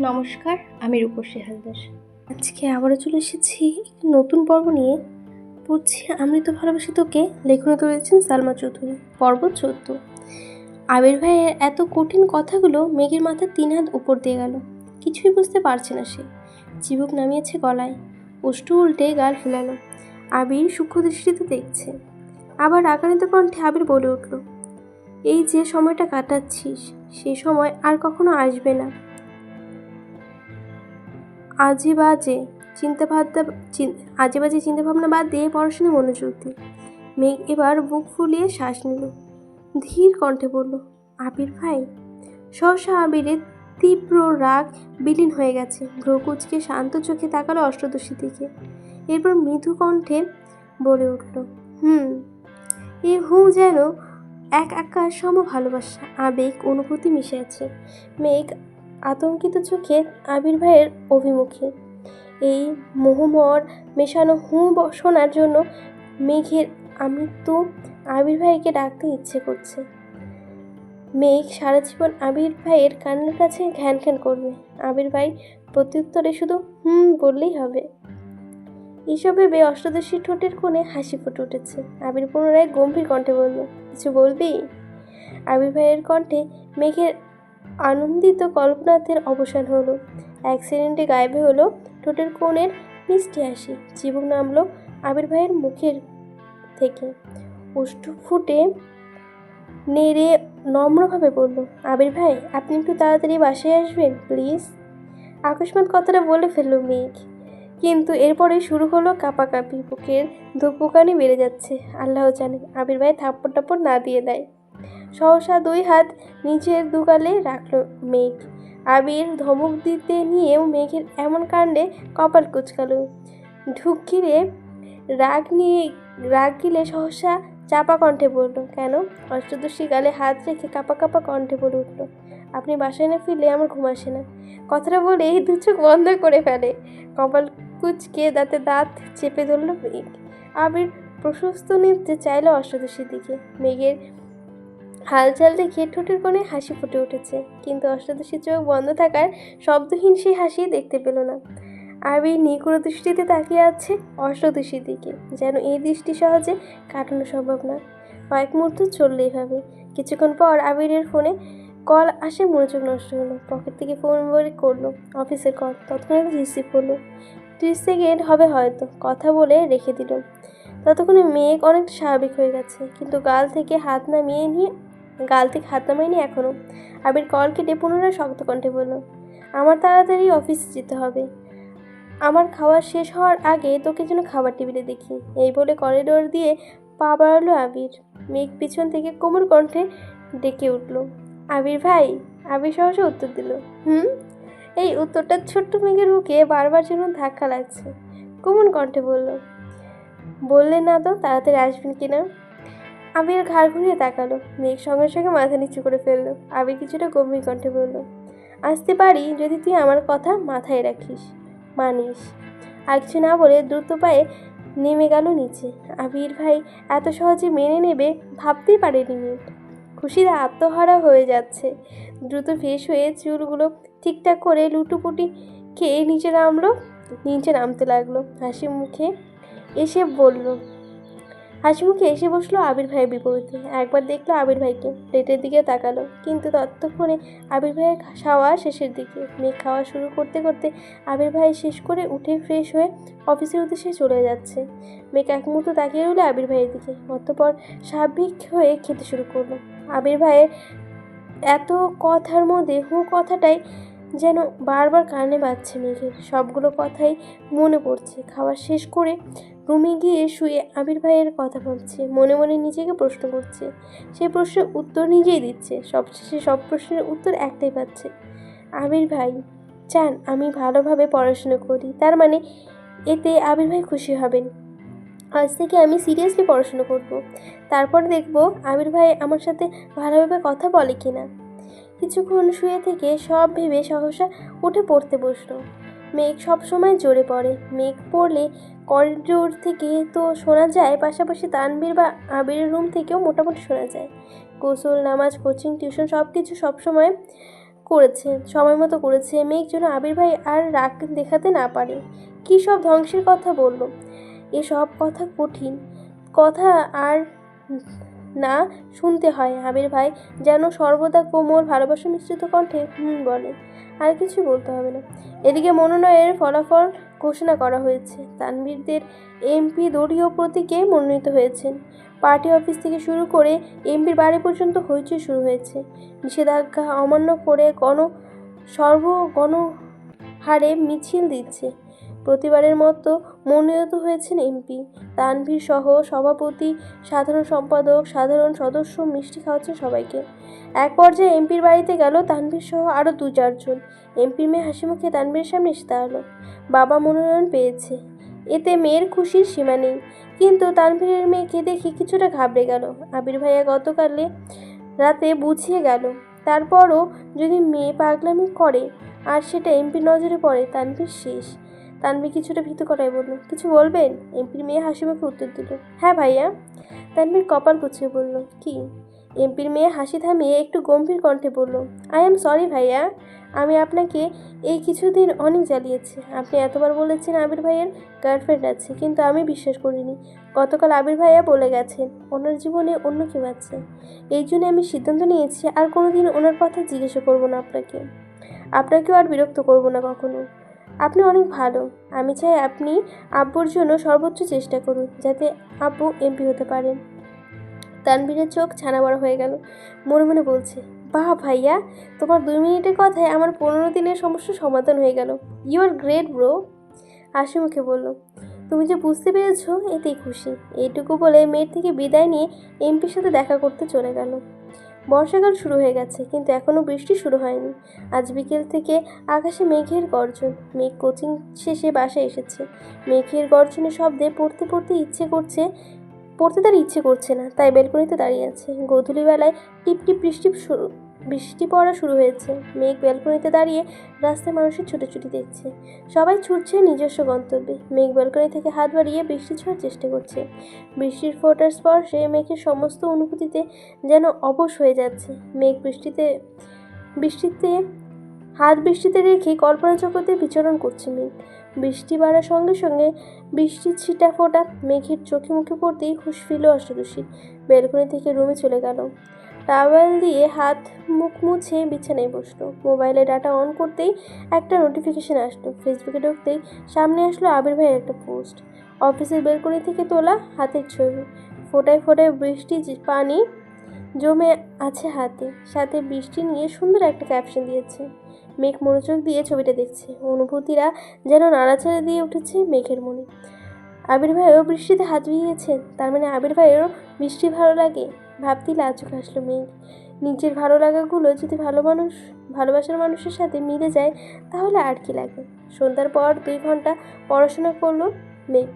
নমস্কার, আমি রূপসী হালদার। আজকে আবারও চলে এসেছি একটি নতুন পর্ব নিয়ে। পড়ছি তো ভালোবাসি তোকে, লেখনে তুলেছেন সালমা চৌধুরী, পর্ব চোদ্দ। আবির ভাইয়ের এত কঠিন কথাগুলো মেঘের মাথার তিন হাত উপর দিয়ে গেল। কিছুই বুঝতে পারছে না সে। চিবুক নামিয়েছে গলায়। ওষ্ঠ উল্টে গাল ফেলালো। আবির সূক্ষ্ম দৃষ্টিতে দেখছে। আবার রাগানিত কণ্ঠে আবির বলে উঠল, এই যে সময়টা কাটাচ্ছিস, সে সময় আর কখনো আসবে না। আজে বাজে চিন্তা ভাবনা আজে বাজে চিন্তা ভাবনা বাদ দিয়ে পড়াশোনায় মনোযোগ দি মেঘ এবার বুক ফুলিয়ে শ্বাস নিল। ধীর কণ্ঠে বলল, আবির ভাই, সহসা আবিরের তীব্র রাগ বিলীন হয়ে গেছে। ভ্রকুচকে শান্ত চোখে তাকালো অষ্টদশী দিকে। এরপর মৃদু কণ্ঠে বলে উঠল, হুম, এ হু যেন এক আকাশ সম ভালোবাসা। আবেগ, অনুভূতি মিশে আছে। মেঘ আতঙ্কিত চোখে আবির ভাইয়ের অভিমুখে। এই মোহমর মেশানো হু শোনার জন্য মেঘের আমৃত্যু আবির ভাইকে ডাকতে ইচ্ছে করছে। মেঘ সারা জীবন আবির ভাইয়ের কান্নার কাছে ঘ্যান ঘ্যান করবে। আবির ভাই প্রত্যুত্তরে শুধু হুম বললেই হবে। এইসব ভেবে অষ্টদশী ঠোঁটের কোণে হাসি ফুটে উঠেছে। আবির পুনরায় গম্ভীর কণ্ঠে বলল, কিছু বলবি? আবির ভাইয়ের কণ্ঠে মেঘের আনন্দিত কল্পনাথের অবসান হলো। অ্যাক্সিডেন্টে গায়েবে হলো ঠোঁটের কোণের মিষ্টি হাসি। জীবন নামলো আবির ভাইয়ের মুখের থেকে। ওষ্ঠ ফুটে নেড়ে নম্রভাবে বলল, আবির ভাই, আপনি একটু তাড়াতাড়ি বাসায় আসবেন, প্লিজ? আকস্মাত কথাটা বলে ফেলল মেঘ। কিন্তু এরপরে শুরু হলো কাঁপাকাঁপি, বুকের ধুপুকানি বেড়ে যাচ্ছে। আল্লাহ জানে, আবির ভাই থাপ্পড় টাপ্পড় না দিয়ে দেয়। সহসা দুই হাত নিচের দুগালে রাখল মেঘ। আবির ধমক দিতে নিয়েও মেঘের এমন কাণ্ডে কপাল কুচকালো। ঢুক গিলে রাগ নিয়ে, রাগ গিলে সহসা চাপা কণ্ঠে বলল, কেন? অষ্টদশী গালে হাত রেখে কাপা কাপা কণ্ঠে বলে উঠল, আপনি বাসায় না ফিরলে আমার ঘুম আসে না। কথাটা বলে দু চোখ বন্ধ করে ফেলে। কপাল কুচকে দাঁতে দাঁত চেপে ধরল মেঘ। আবির প্রশস্ত নিতে চাইলো অষ্টদশীর দিকে। মেঘের হালচাল দেখে ঠোঁটের কোণে হাসি ফুটে উঠেছে। কিন্তু অষ্টাদশী চোখ বন্ধ থাকার শব্দহীন সেই হাসি দেখতে পেল না। আবির নিকুড় দৃষ্টিতে তাকিয়ে আছে অষ্টদশীর দিকে, যেন এই দৃষ্টি সহজে কাটানো সম্ভব না। কয়েক মুহূর্ত চলল এইভাবে কিছুক্ষণ পর আবিরের ফোনে কল আসে, মনোযোগ নষ্ট হলো। পকেট থেকে ফোন বের করল, অফিসের কল। তৎক্ষণাৎ রিসিভ করল। ত্রিশ সেকেন্ড হবে হয়তো, কথা বলে রেখে দিল। ততক্ষণে মেঘ অনেক স্বাভাবিক হয়ে গেছে, কিন্তু গাল থেকে হাত নামিয়ে নিয়ে গাল থেকে হাত নামায়নি এখনও। আবির কল কেটে পুনরায় শক্ত কণ্ঠে বলল, আমার তাড়াতাড়ি অফিসে যেতে হবে। আমার খাওয়া শেষ হওয়ার আগে তোকে যেন খাবার টেবিলে দেখি। এই বলে করিডোর দিয়ে পা বাড়ালো আবির। মেঘ পিছন থেকে কোমর কণ্ঠে ডেকে উঠল, আবির ভাই। আবির সহসা উত্তর দিল, হুম? এই উত্তরটা ছোট্ট মেঘের বুকে বারবার যেন ধাক্কা লাগছে। কোমল কণ্ঠে বলল, বললে না তো তাড়াতাড়ি আসবেন কিনা? আবির ঘাড় ঘুরিয়ে তাকালো। মেঘ সঙ্গে সঙ্গে মাথা নিচু করে ফেলল। আবির কিছুটা গম্ভীর কণ্ঠে বলল, আসতে পারি যদি তুই আমার কথা মাথায় রাখিস। মানিস। আর কিছু না বলে দ্রুত পায়ে নেমে গেল নিচে। আবির ভাই এত সহজে মেনে নেবে ভাবতেই পারেনি খুশিতে আত্মহারা হয়ে যাচ্ছে। দ্রুত ফ্রেশ হয়ে চুলগুলো ঠিকঠাক করে লুটুপুটি খেয়ে নিচে নামলো। নিচে নামতে লাগল। হাসি মুখে এসে বলল হাসি মুখে এসে বসল আবির ভাইয়ের বিপরীতে। একবার দেখল আবির ভাইকে, প্লেটের দিকে তাকালো। কিন্তু ততক্ষণে আবির ভাইয়ের খাওয়া শেষের দিকে। মেঘ খাওয়া শুরু করতে করতে আবির ভাই শেষ করে উঠে ফ্রেশ হয়ে অফিসের উদ্দেশ্যে চলে যাচ্ছে। মেঘ এক মুহূর্ত তাকিয়ে রইল আবির ভাইয়ের দিকে। অতঃপর স্বাভাবিক হয়ে খেতে শুরু করল। আবির ভাইয়ের এত কথার মধ্যে হু কথাটাই যেন বারবার কানে বাজছে মেঘের। সবগুলো কথাই মনে পড়ছে। খাওয়া শেষ করে রুমে গিয়ে শুয়ে আবির ভাইয়ের কথা ভাবছে। মনে মনে নিজেকে প্রশ্ন করছে। সেই প্রশ্নের উত্তর নিজেই দিচ্ছে। সবশেষে সব প্রশ্নের উত্তর একটাই পাচ্ছে। আবির ভাই, চান, আমি ভালোভাবে পড়াশুনো করি। তার মানে এতে আবির ভাই খুশি হবেন। আজ থেকে আমি সিরিয়াসলি পড়াশুনো করব। তারপর দেখব আবির ভাই আমার সাথে ভালোভাবে কথা বলে কি না কিছুক্ষণ শুয়ে থেকে সব ভেবে সহসা উঠে পড়তে বসল। মেঘ সবসময় জোরে পড়ে। মেঘ পড়লে করিডোর থেকে তো শোনা যায়, পাশাপাশি তানবির বা আবিরের রুম থেকেও মোটামুটি শোনা যায়। গোসল, নামাজ কোচিং টিউশন সব কিছু সবসময় করেছে, সময় মতো করেছে। মেঘ যেন আবির ভাই আর রাগ দেখাতে না পারে। কী সব ধ্বংসের কথা বলল? এসব কথা কঠিন। কথা আর না শুনতে হয়। আবির ভাই যেন সর্বদা কোমল ভালোবাসা মিশ্রিত কণ্ঠে হুম বলে। আর কিছু বলতে হবে না। এদিকে মনোনয়নের ফলাফল ঘোষণা করা হয়েছে। তানবীরদের এমপি দলীয় প্রতীকে মনোনীত হয়েছেন। পার্টি অফিস থেকে শুরু করে এমপির বাড়ি পর্যন্ত হইচই শুরু হয়েছে। নিষেধাজ্ঞা অমান্য করে গণ সর্ব গণহারে মিছিল দিচ্ছে। প্রতিবারের মতো মনোনীত হয়েছেন এমপি। তানভীর সহ সভাপতি, সাধারণ সম্পাদক, সাধারণ সদস্য মিষ্টি খাওয়াচ্ছেন সবাইকে। এক পর্যায়ে এমপির বাড়িতে গেল তানভীর সহ আরও দু চারজন। এমপির মেয়ে হাসি মুখে তানভীরের সামনে এসে দাঁড়াল। বাবা মনোনয়ন পেয়েছে। এতে মেয়ের খুশির সীমা নেই। কিন্তু তানভীরের মেয়েকে দেখে কিছুটা ঘাবড়ে গেল। আবির ভাইয়া গতকালে রাতে বুঝিয়ে গেল, তারপরও যদি মেয়ে পাগলামি করে আর সেটা এমপির নজরে পড়ে, তানভীর শেষ। তানভীর কিছুটা ভীত করাই বলল, কিছু বলবেন? এমপির মেয়ে হাসি মুখে উত্তর দিল হ্যাঁ ভাইয়া। তানভীর কপাল কুচিয়ে বলল, কি? এমপির মেয়ে হাসি থামিয়ে একটু গম্ভীর কণ্ঠে বলল, আই এম সরি ভাইয়া, আমি আপনাকে এই কিছুদিন অনেক জ্বালিয়েছি। আপনি এতবার বলেছেন আবির ভাইয়ের গার্লফ্রেন্ড আছে, কিন্তু আমি বিশ্বাস করিনি। গতকাল আবির ভাইয়া বলে গেছেন, ওনার জীবনে অন্য কেউ আছে। এই জন্য আমি সিদ্ধান্ত নিয়েছি আর কোনোদিন ওনার কথা জিজ্ঞাসা করব না আপনাকে। আপনাকেও আর বিরক্ত করব না কখনো। আপনি অনেক ভালো। আমি চাই আপনি আব্বুর জন্য সর্বোচ্চ চেষ্টা করুন, যাতে আব্বু এমপি হতে পারেন তানবীরের চোখ ছানা বড় হয়ে গেল। মনে মনে বলছে বাহ ভাইয়া, তোমার দুই মিনিটের কথায় আমার পনেরো দিনের সমস্যার সমাধান হয়ে গেল। ইউ আর গ্রেট ব্রো হাসি মুখে বলল, তুমি যে বুঝতে পেরেছ, এতেই খুশি। এইটুকু বলে মেয়ের থেকে বিদায় নিয়ে এমপির সাথে দেখা করতে চলে গেল। বর্ষাকাল শুরু হয়ে গেছে, কিন্তু এখনও বৃষ্টি শুরু হয়নি। আজ বিকেল থেকে আকাশে মেঘের গর্জন, মেঘ কোচিং শেষে বাসায় এসেছে। মেঘের গর্জনে শব্দে পড়তে পড়তে ইচ্ছে করছে, পড়তে তার ইচ্ছে করছে না, তাই বেলকনিতে দাঁড়িয়ে আছে। গোধূলিবেলায় টিপটিপ বৃষ্টি শুরু বৃষ্টি পড়া শুরু হয়েছে। মেঘ ব্যালকনিতে দাঁড়িয়ে রাস্তায় মানুষের ছুটোছুটি দেখছে। সবাই ছুটছে নিজস্ব গন্তব্যে। মেঘ ব্যালকনি থেকে হাত বাড়িয়ে বৃষ্টি ছোঁয়ার চেষ্টা করছে। বৃষ্টির ফোটার স্পর্শে মেঘের সমস্ত অনুভূতিতে যেন অবশ হয়ে যাচ্ছে। মেঘ বৃষ্টিতে বৃষ্টিতে, হাত বৃষ্টিতে রেখে কল্পনা জগতে বিচরণ করছে মেঘ। বৃষ্টি বাড়ার সঙ্গে সঙ্গে বৃষ্টির ছিটা ফোটা মেঘের চোখে মুখে পড়তেই ফিরল অষ্টদশীর বেলকনি থেকে রুমে চলে গেল। টাওয়েল দিয়ে হাত মুখ মুছে বিছানায় বসল। মোবাইলে ডাটা অন করতেই একটা নোটিফিকেশান আসলো। ফেসবুকে ঢুকতেই সামনে আসলো আবির ভাইয়ের একটা পোস্ট অফিসের বেলকনি থেকে তোলা হাতের ছবি। ফোটায় ফোটায় বৃষ্টি পানি জমে আছে হাতে। সাথে বৃষ্টি নিয়ে সুন্দর একটা ক্যাপশন দিয়েছে। মেঘ মনোযোগ দিয়ে ছবিটা দেখছে। অনুভূতিরা যেন নাড়াচাড়া দিয়ে উঠেছে মেঘের মনে। আবির ভাইও বৃষ্টিতে হাত ভিজিয়েছেন। তার মানে আবির ভাইয়েরও বৃষ্টি ভালো লাগে। ভাবতেই লাজুক আসলো মেঘ। নিজের ভালো লাগাগুলো যদি ভালো মানুষ, ভালোবাসার মানুষের সাথে মিলে যায়, তাহলে আর কি লাগে? সন্ধ্যার পর দুই ঘণ্টা পড়াশোনা করল মেঘ।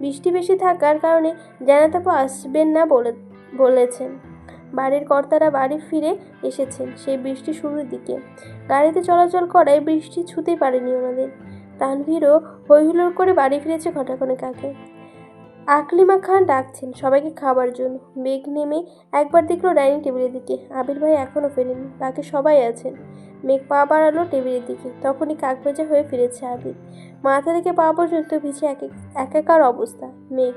বৃষ্টি বেশি থাকার কারণে জানাতাপু আসবেন না বলে, বলেছেন। বাড়ির কর্তারা বাড়ি ফিরে এসেছেন সেই বৃষ্টি শুরুর দিকে। গাড়িতে চলাচল করায় বৃষ্টি ছুতেই পারেনি ওনাদের। তানভীরও হৈহুল্লোড় করে বাড়ি ফিরেছে ঘটাক্ষণে কাকে আকলিমা খান ডাকছেন সবাইকে খাবার জন্য। বেগ নেমে একবার দেখল ডাইনিং টেবিলের দিকে। আবির ভাই এখনও ফেরেনি, বাকি সবাই আছেন। মেঘ পা বাড়ালো টেবিলের দিকে। তখনই কাক ভেজা হয়ে ফিরেছে আবির। মাথা থেকে পা পর্যন্ত ভিজে এক- একাকার অবস্থা। মেঘ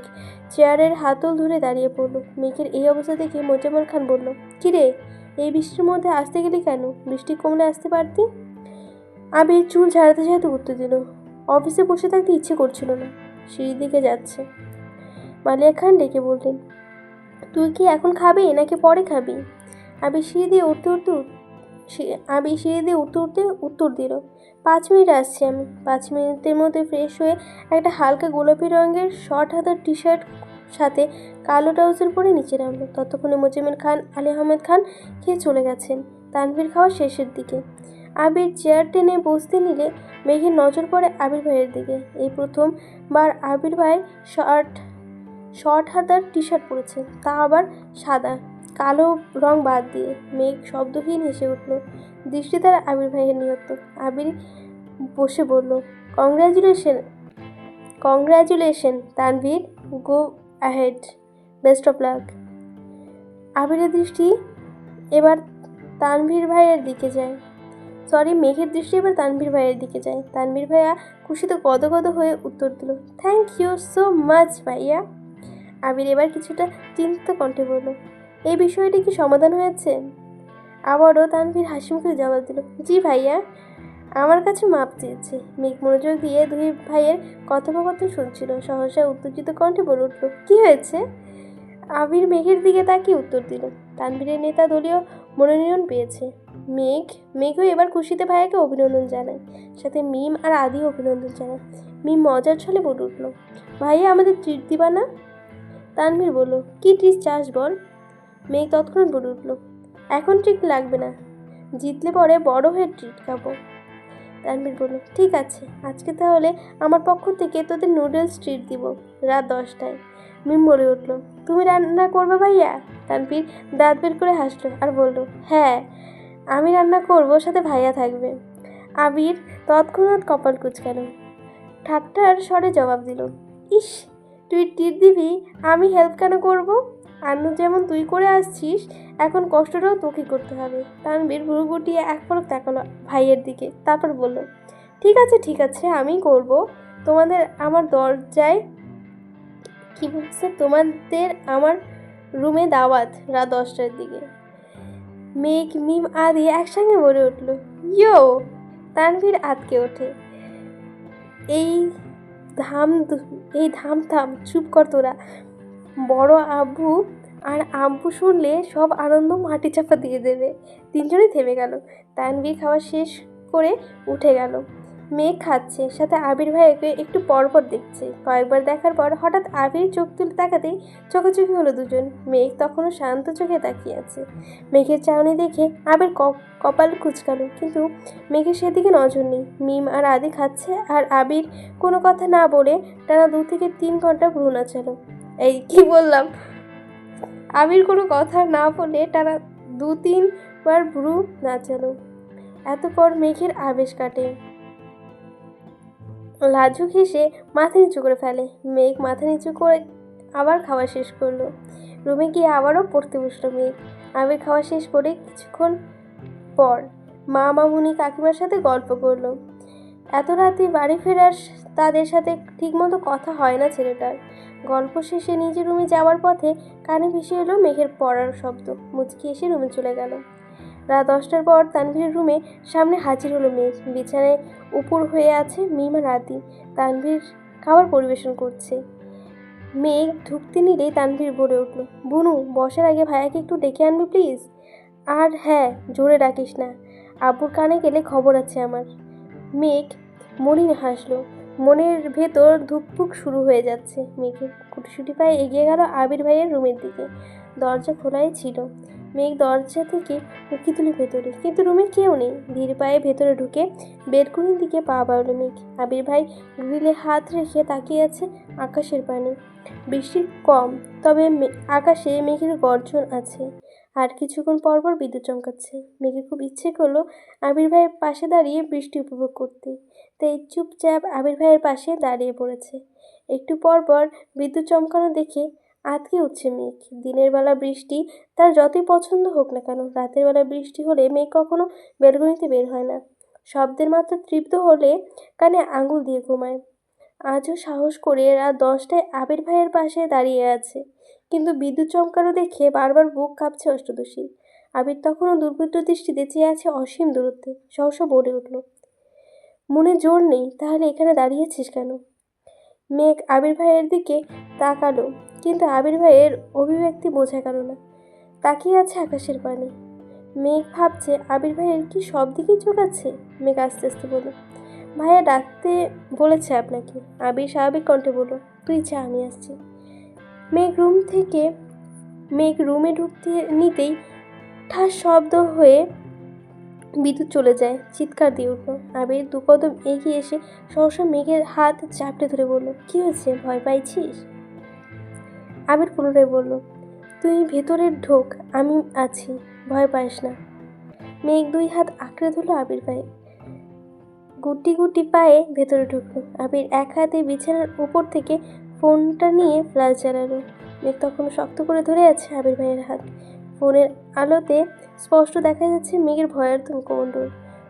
চেয়ারের হাতল ধরে দাঁড়িয়ে পড়ল। মেঘের এই অবস্থা দেখে মোজাম্মেল খান বলল, কিরে, এই বৃষ্টির মধ্যে আসতে গেলি কেন? বৃষ্টি কমলে আসতে পারতি? আবির চুল ঝাড়াতে ঝাড়াতে উত্তর দিল, অফিসে বসে থাকতে ইচ্ছে করছিল না। সিঁড়ির দিকে যাচ্ছে। মালিয়া খান ডেকে বললেন, তুই কি এখন খাবি নাকি পরে খাবি? আবি সিঁড়ি দিয়ে উঠতে উঠতে উঠ- সি- আবি সিঁড়ি দিয়ে উঠতে উঠতে উত্তর দিল, পাঁচ মিনিট আসছি আমি। পাঁচ মিনিটের মধ্যে ফ্রেশ হয়ে একটা হালকা গোলাপি রঙের শর্ট হাতার টি শার্ট সাথে কালো ট্রাউজার পরে নিচে নামলো। ততক্ষণে মোজাম্মেল খান, আলী আহমেদ খান খেয়ে চলে গেছেন তানভীর খাওয়া শেষের দিকে। আবির চেয়ার টেনে বসতে নিলে মেঘের নজর পড়ে আবির ভাইয়ের দিকে। এই প্রথমবার আবির ভাই শার্ট শর্ট হাতার টি শার্ট পরেছে, তা আবার সাদা, কালো রং বাদ দিয়ে। মেঘ শব্দহীন হেসে উঠল। দৃষ্টি তার আবির ভাইয়ের নিহত আবির বসে বলল, congratulation congratulation, Tanvir, go ahead, best of luck. আবিরের দৃষ্টি এবার তানভীর ভাইয়ের দিকে যায়। সরি, মেঘের দৃষ্টি এবার তানভীর ভাইয়ের দিকে যায়। তানভীর ভাইয়া খুশিতে গদগদ হয়ে উত্তর দিল, থ্যাংক ইউ সো মাচ ভাইয়া। আবির এবার কিছুটা চিন্তিত কণ্ঠে বলল, এই বিষয়টি কি সমাধান হয়েছে? আবারও তানভীর হাসি মুখে জবাব দিল, জি ভাইয়া, আমার কাছে মাপ চেয়েছে। মেঘ মনোযোগ দিয়ে দুই ভাইয়ের কথোপকথন শুনছিল, সহসা উত্তেজিত কণ্ঠে বলে উঠল, কি হয়েছে? আবির মেঘের দিকে তাকিয়ে উত্তর দিল, তানভীরের নেতা দলীয় মনোনয়ন পেয়েছে। মেঘ মেঘও এবার খুশিতে ভাইয়াকে অভিনন্দন জানায়, সাথে মিম আর আদি অভিনন্দন জানায়। মিম মজার ছলে বলে উঠল, ভাইয়া, আমাদের ট্রিট দিবা না তানভীর বলল, কি ট্রিট চাস বল? মেয়ে তৎক্ষণাৎ বলে উঠল, এখন ট্রিট লাগবে না। জিতলে পরে বড় হয়ে ট্রিট খাব। তানভীর বলল, ঠিক আছে, আজকে তাহলে আমার পক্ষ থেকে তোদের নুডলস ট্রিট দিব রাত দশটায়। মিম বলে উঠল, তুমি রান্না করবে ভাইয়া? তানভীর দাঁত বের করে হাসলো আর বলল হ্যাঁ আমি রান্না করব, সাথে ভাইয়া থাকবে। আবির তৎক্ষণাৎ কপাল কুচকাল। ঠাট্টার স্বরে জবাব দিল, ইস তুই টিট দিবি, আমি হেল্প কেন করব? আন্নু, যেমন তুই করে আসছিস, এখন কষ্টটাও তোকে করতে হবে। তানবীর ভুরু গুটিয়ে এক পলক তাকালো ভাইয়ের দিকে, তারপর বলল, ঠিক আছে ঠিক আছে, আমি করব। তোমাদের আমার দরজায়, কি বলছে? তোমাদের আমার রুমে দাওয়াত রাত দশটার দিকে। মেঘ, মিম, আদি একসঙ্গে বলে উঠল, ইয়ো! তানভীর আতকে ওঠে। এই ধাম, এই ধাম থাম চুপ কর তোরা। বড় আব্বু আর আব্বু শুনলে সব আনন্দ মাটি চাপা দিয়ে দেবে। তিনজনই থেমে গেল। তানভীর খাওয়া শেষ করে উঠে গেল। মেঘ খাচ্ছে, সাথে আবির ভাইকে একটু পরপর দেখছে। কয়েকবার দেখার পর হঠাৎ আবির চোখ তুলে তাকাতেই চোখাচোখি হলো দুজন। মেঘ তখনও শান্ত চোখে তাকিয়ে আছে। মেঘের চাউনি দেখে আবির কপাল কুচকালো, কিন্তু মেঘের সেদিকে নজর নেই। মিম আর আদি খাচ্ছে আর আবির কোনো কথা না বলে টানা দু থেকে তিন ঘণ্টা ভ্রু নাচালো এই কি বললাম? আবির কোনো কথা না বলে টানা দু তিনবার ভ্রু না নাচালো এতপর মেঘের আবেশ কাটে। লাজুক হেসে মাথা নিচু করে ফেলে। মেঘ মাথা নিচু করে আবার খাওয়া শেষ করল। রুমে গিয়ে আবারও পড়তে বসল মেঘ। আবির খাওয়া শেষ করে কিছুক্ষণ পর মা মামুনি কাকিমার সাথে গল্প করল। এত রাতে বাড়ি ফেরার তাদের সাথে ঠিকমতো কথা হয় না ছেলেটার। গল্প শেষে নিজের রুমে যাওয়ার পথে কানে ভেসে এলো মেঘের পড়ার শব্দ। মুচকি এসে রুমে চলে গেল। রাত দশটার পর তানভীরের রুমে সামনে হাজির হলো মেঘ বিছানায় উপর হয়ে আছে মিমা রাতি তানভীর খাবার পরিবেশন করছে। মেঘ ঢুকতে নিলেই তানভীর বলে উঠল। বুনু, বসার আগে ভাইয়াকে একটু ডেকে আনবি প্লিজ? আর হ্যাঁ জোরে ডাকিস না। আব্বুর কানে গেলে খবর আছে আমার। মেঘ মলিন হাসলো। মনের ভেতর ধুকপুক শুরু হয়ে যাচ্ছে। মেঘের কুটিসুটি পায়ে এগিয়ে গেল আবির ভাইয়ের রুমের দিকে। দরজা খোলাই ছিল। মেঘ দরজা থেকে উকি তুলে ভেতরে। কিন্তু রুমে কেউ নেই। ধীর পায়ে ভেতরে ঢুকে বেডরুমের দিকে পা বাড়ল মেঘ। আবির ভাই গ্রিলে হাত রেখে তাকিয়ে আছে আকাশের পানে। বৃষ্টি কম, তবে আকাশে মেঘের গর্জন আছে। আর কিছুক্ষণ পর পর বিদ্যুৎ চমকাচ্ছে। মেঘের খুব ইচ্ছে করল আবির ভাইয়ের পাশে দাঁড়িয়ে বৃষ্টি উপভোগ করতে। তাই চুপচাপ আবির ভাইয়ের পাশে দাঁড়িয়ে পড়েছে। একটু পর পর বিদ্যুৎ চমকানো দেখে আতকে উঠছে মেঘ। দিনের বেলা বৃষ্টি তার যতই পছন্দ হোক না কেন, রাতের বেলা বৃষ্টি হলে মেঘ কখনো বেলগুনিতে বের হয় না। শব্দের মাত্রা তৃপ্ত হলে কানে আঙুল দিয়ে ঘুমায়। আজও সাহস করে রাত দশটায় আবির ভাইয়ের পাশে দাঁড়িয়ে আছে। কিন্তু বিদ্যুৎ চমকানো দেখে বারবার বুক কাঁপছে অষ্টদশী আবির তখনও দুর্বৃত্ত দৃষ্টিতে চেয়ে আছে অসীম দূরত্বে। সহসা বলে উঠল, মনে জোর নেই, তাহলে এখানে দাঁড়িয়েছিস কেন? মেঘ আবির ভাইয়ের দিকে তাকালো। কিন্তু আবির ভাইয়ের অভিব্যক্তি বোঝা গেল না। তাকিয়ে আছে আকাশের পানে। মেঘ ভাবছে আবির ভাইয়ের কি সব দিকেই চোখ আছে? মেঘ আস্তে আস্তে বলল ভাইয়া ডাকতে বলেছে আপনাকে। আবির স্বাভাবিক কণ্ঠে বলল, তুই যা, আমি আসছি। মেঘ রুম থেকে, মেঘ রুমে ঢুকতে নিতেই ঠাস শব্দ হয়ে বিদ্যুৎ চলে যায়। চিৎকার দিয়ে উঠল। আবির দু কদম এগিয়ে এসে সহসা মেঘের হাত চাপড়ে ধরে বলল, কি হয়েছে? ভয় পাইছিস? আবির পুনরায় বলল, তুই ভেতরে ঢোক, আমি আছি, ভয় পাইস না। মেঘ দুই হাত আঁকড়ে ধরলো আবির পায়ে। গুটি গুটি পায়ে ভেতরে ঢুকলো। আবির এক হাতে বিছানার উপর থেকে ফোনটা নিয়ে ফ্ল্যাশ জ্বালালো। মেঘ তখন শক্ত করে ধরে আছে আবির ভাইয়ের হাত। ফোনের আলোতে স্পষ্ট দেখা যাচ্ছে মেঘের ভয়ার্থ মুখমণ্ডল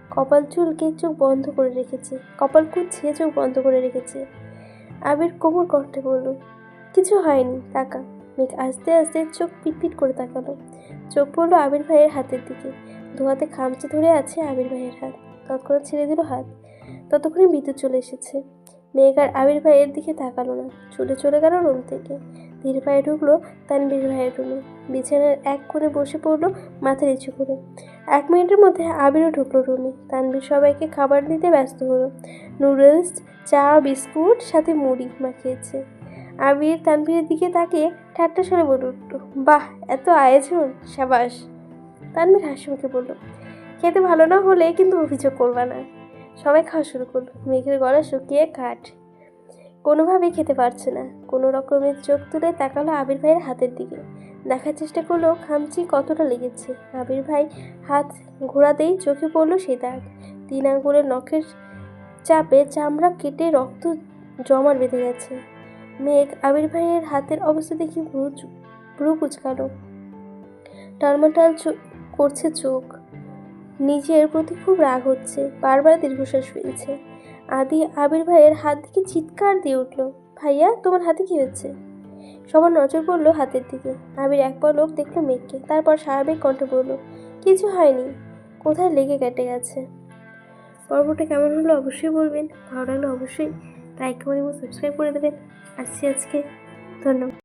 কপাল চুলকে চোখ বন্ধ করে রেখেছে। কপাল কুচ্ছে চোখ বন্ধ করে রেখেছে। আবির কোমর কণ্ঠে বলল কিছু হয়নি তাকা মেঘ আস্তে আস্তে চোখ পিটপিট করে তাকালো। চোখ পড়ল আবির ভাইয়ের হাতের দিকে। হাতে খামচে ধরে আছে আবির ভাইয়ের হাত। তৎক্ষণাৎ ছেড়ে দিল হাত। ততক্ষণে বিদ্যুৎ চলে এসেছে। মেঘ আর আবির ভাইয়ের দিকে তাকালো না। ছুটে চলে গেল রুম থেকে। ধীর পায়ে ঢুকলো তানবীর ভাইয়ের রুমে। বিছানার এক কোণে বসে পড়ল মাথা নিচু করে। এক মিনিটের মধ্যে আবিরও ঢুকলো রুমে। তানবীর সবাইকে খাবার দিতে ব্যস্ত হলো। নুডলস, চা, বিস্কুট, সাথে মুড়ি মাখিয়েছে। আবির তানভীরের দিকে তাকিয়ে ঠাট্টা সরে বলে উঠল বাহ, এত আয়োজন, সাবাস। তানভীর হাসি মুখে বলল, খেতে ভালো না হলে কিন্তু অভিযোগ করবা না। সবাই খাওয়া শুরু করল, মেঘের গলা শুকিয়ে কাঠ। কোনোভাবেই খেতে পারছে না, কোনো রকমের চোখ তুলে তাকালো আবির ভাইয়ের হাতের দিকে। দেখার চেষ্টা করল খামচি কতটা লেগেছে। আবির ভাই হাত ঘোরাতেই চোখে পড়ল সেই দাগ। তিন আঙ্গুলের নখের চাপে চামড়া কেটে রক্ত জমাট বেঁধে গেছে। মেঘ আবির ভাইয়ের হাতের অবস্থা দেখে ভ্রু ভ্রু কুচকালো। টালমাটাল করছে চোখ। নিজের প্রতি খুব রাগ হচ্ছে, বারবার দীর্ঘশ্বাস ফেলছে। আদি আবির ভাইয়ের হাত থেকে চিৎকার দিয়ে উঠল, ভাইয়া, তোমার হাতে কি হচ্ছে? সবার নজর পড়ল হাতের দিকে। আবির এক লোক দেখল মেঘকে, তারপর স্বাভাবিক কণ্ঠে বলল, কিছু হয়নি, কোথায় লেগে কেটে গেছে? পর্বটা কেমন হলো অবশ্যই বলবেন, ভালো লাগলে অবশ্যই লাইক কমেন্ট এবং সাবস্ক্রাইব করে দেবেন। আসছি আজকে। ধন্যবাদ।